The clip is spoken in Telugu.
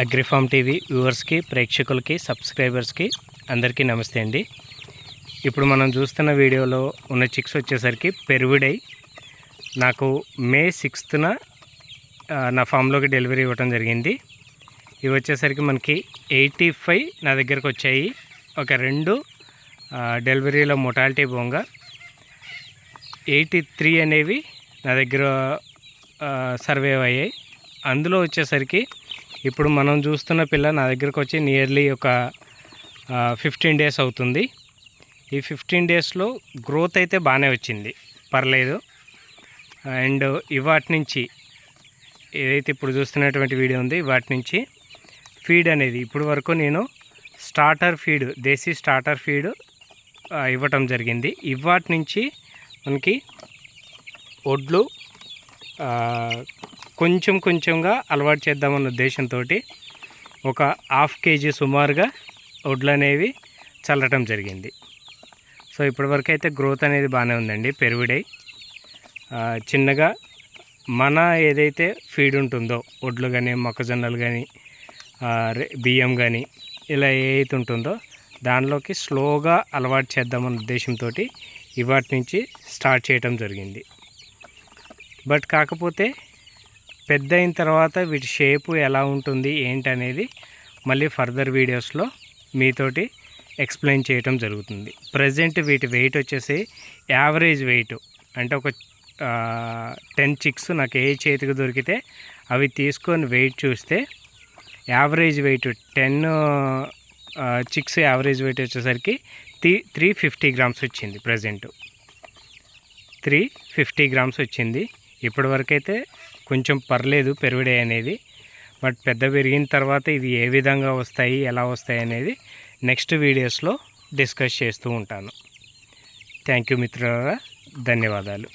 అగ్రిఫామ్ టీవీ వ్యూవర్స్కి ప్రేక్షకులకి సబ్స్క్రైబర్స్కి అందరికీ నమస్తే అండి. ఇప్పుడు మనం చూస్తున్న వీడియోలో ఉన్న చిక్స్ వచ్చేసరికి పెరుగుడై నాకు మే సిక్స్త్న నా ఫామ్లోకి డెలివరీ ఇవ్వడం జరిగింది. ఇవి వచ్చేసరికి మనకి ఎయిటీ ఫైవ్ నా దగ్గరకు వచ్చాయి. ఒక రెండు డెలివరీలో మొటాలిటీ బొంగ. ఎయిటీ త్రీ అనేవి నా దగ్గర సర్వైవ్ అయ్యాయి. అందులో వచ్చేసరికి ఇప్పుడు మనం చూస్తున్న పిల్ల నా దగ్గరకు వచ్చి నియర్లీ ఒక ఫిఫ్టీన్ డేస్ అవుతుంది. ఈ ఫిఫ్టీన్ డేస్లో గ్రోత్ అయితే బాగానే వచ్చింది. పర్లేదు. అండ్ ఇవాటి నుంచి ఏదైతే ఇప్పుడు చూస్తున్నటువంటి వీడియో ఉంది వాటి నుంచి ఫీడ్ అనేది ఇప్పుడు వరకు నేను స్టార్టర్ ఫీడ్ దేశీ స్టార్టర్ ఫీడ్ ఇవ్వటం జరిగింది. ఇవాటి నుంచి మనకి ఒడ్లు కొంచెం కొంచెంగా అలవాటు చేద్దామన్న ఉద్దేశంతో ఒక హాఫ్ కేజీ సుమారుగా వడ్లు అనేవి చల్లటం జరిగింది. సో ఇప్పటివరకు అయితే గ్రోత్ అనేది బాగానే ఉందండి పెరుగుడై. చిన్నగా మన ఏదైతే ఫీడ్ ఉంటుందో వడ్లు కానీ మొక్కజొన్నలు కానీ బియ్యం కానీ ఇలా ఏదైతే ఉంటుందో దానిలోకి స్లోగా అలవాటు చేద్దామన్న ఉద్దేశంతో ఇవాటి నుంచి స్టార్ట్ చేయటం జరిగింది. బట్ కాకపోతే పెద్ద అయిన తర్వాత వీటి షేపు ఎలా ఉంటుంది ఏంటనేది మళ్ళీ ఫర్దర్ వీడియోస్లో మీతోటి ఎక్స్ప్లెయిన్ చేయటం జరుగుతుంది. ప్రజెంట్ వీటి వెయిట్ వచ్చేసి యావరేజ్ వెయిట్ అంటే ఒక టెన్ చిక్స్ నాకు ఏ చేతికి దొరికితే అవి తీసుకొని వెయిట్ చూస్తే average weight ten chicks average weight వచ్చేసరికి త్రీ త్రీ ఫిఫ్టీ గ్రామ్స్ వచ్చింది ప్రజెంట్. త్రీ ఫిఫ్టీ గ్రామ్స్ వచ్చింది. ఇప్పటివరకైతే కొంచెం పర్లేదు పెరుగుడే అనేది. బట్ పెద్ద పెరిగిన తర్వాత ఇది ఏ విధంగా వస్తాయి ఎలా వస్తాయి అనేది నెక్స్ట్ వీడియోస్లో డిస్కస్ చేస్తూ ఉంటాను. థ్యాంక్ యూ మిత్రులారా. ధన్యవాదాలు.